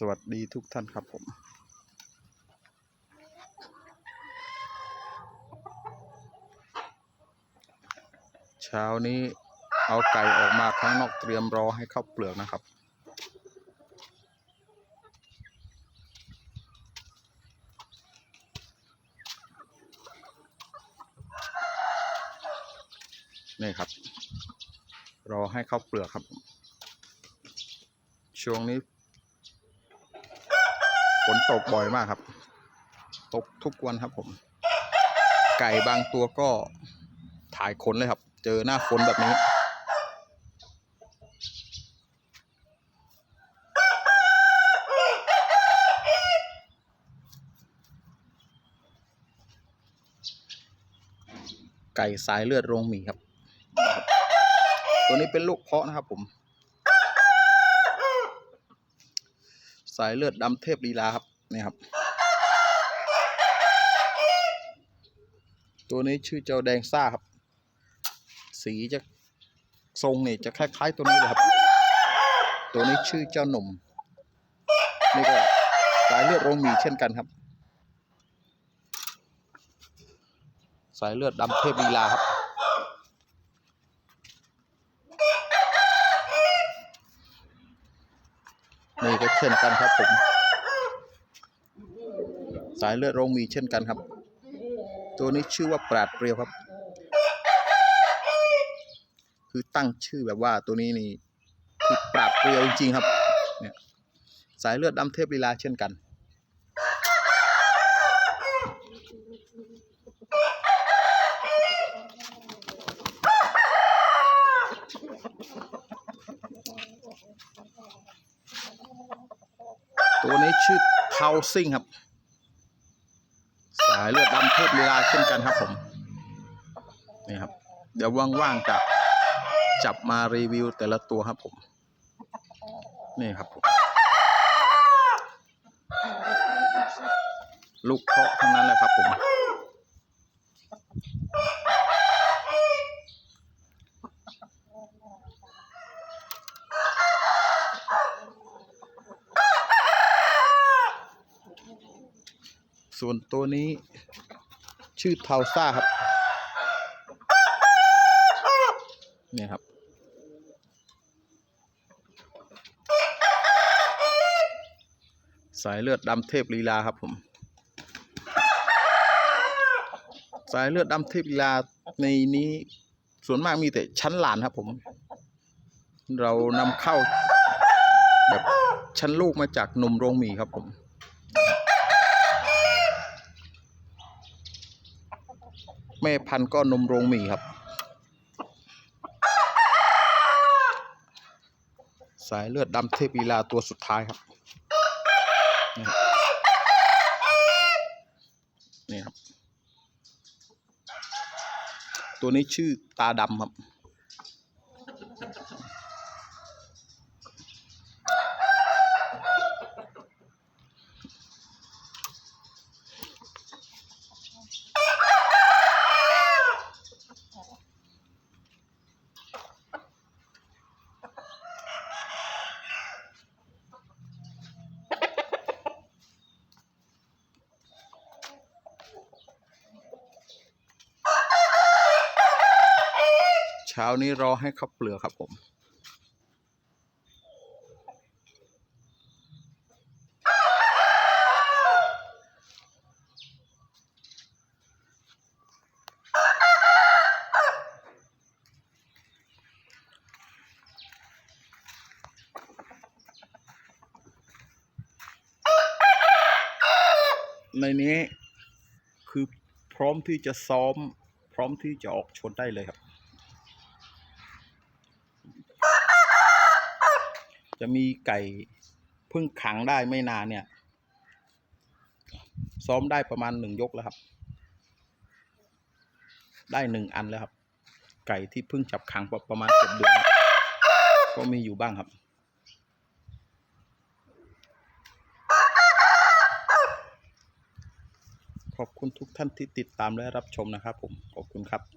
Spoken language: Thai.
สวัสดีทุกท่านครับผม เช้านี้เอาไก่ออกมาข้างนอกเตรียมรอให้เข้าเปลือกนะครับ นี่ครับ รอให้เข้าเปลือกครับ ช่วงนี้ ฝนตกบ่อยมากครับ ตกทุกวันครับผม ไก่บางตัวก็ถ่ายขนเลยครับ เจอหน้าฝนแบบนี้ ไก่สายเลือดโรงหมีครับ ตัวนี้เป็นลูกเพาะนะครับผม สายเลือดดำเทพลีลาครับนี่ครับ ตัวนี้ชื่อเจ้าแดงซ่าครับ สีจะทรงนี่จะคล้ายๆตัวนี้เลยครับ ตัวนี้ชื่อเจ้าหนุ่มนี่ก็สายเลือดโรงมีเช่นกันครับ สายเลือดดำเทพลีลาครับ นี่ก็เช่นกันครับผม สายเลือดโรงมีเช่นกันครับ ตัวนี้ชื่อว่าปราดเปรียวครับ คือตั้งชื่อแบบว่าตัวนี้นี่คือปราดเปรียวจริงๆครับเนี่ยสายเลือดดำเทพลีลาเช่นกัน ตัวนี้ชื่อเทาซิ่งครับ สายเลือดดำเทพลีลาเช่นกันครับผมนี่ครับ เดี๋ยวว่างๆจะจับมารีวิวแต่ละตัวครับผม นี่ครับผมลูกเคาะทั้งนั้นเลยครับผม ส่วนตัวนี้ชื่อเทาซ่าครับ เนี่ยครับ สายเลือดดำเทพลีลาครับผม สายเลือดดำเทพลีลาในนี้ส่วนมากมีแต่ชั้นหลานครับผม เรานำเข้าแบบชั้นลูกมาจากนมโรงหมีครับผม แม่พันธุ์ก็นมโรงหมีครับ สายเลือดดำเทพลีลาตัวสุดท้ายครับ นี่ครับนี่ครับตัวนี้ชื่อตาดำครับ ช้านี้รอให้เขาเปลือกครับผมในนี้คือพร้อมที่จะซ้อม พร้อมที่จะออกชนได้เลยครับ จะมีไก่เพิ่งขังได้ไม่นานเนี่ย ซ้อมได้ประมาณหนึ่งยกแล้วครับ ได้หนึ่งอันแล้วครับ ไก่ที่เพิ่งจับขังประมาณเจ็ดเดือนก็มีอยู่บ้างครับขอบคุณทุกท่านที่ติดตามและรับชมนะครับผม ขอบคุณครับ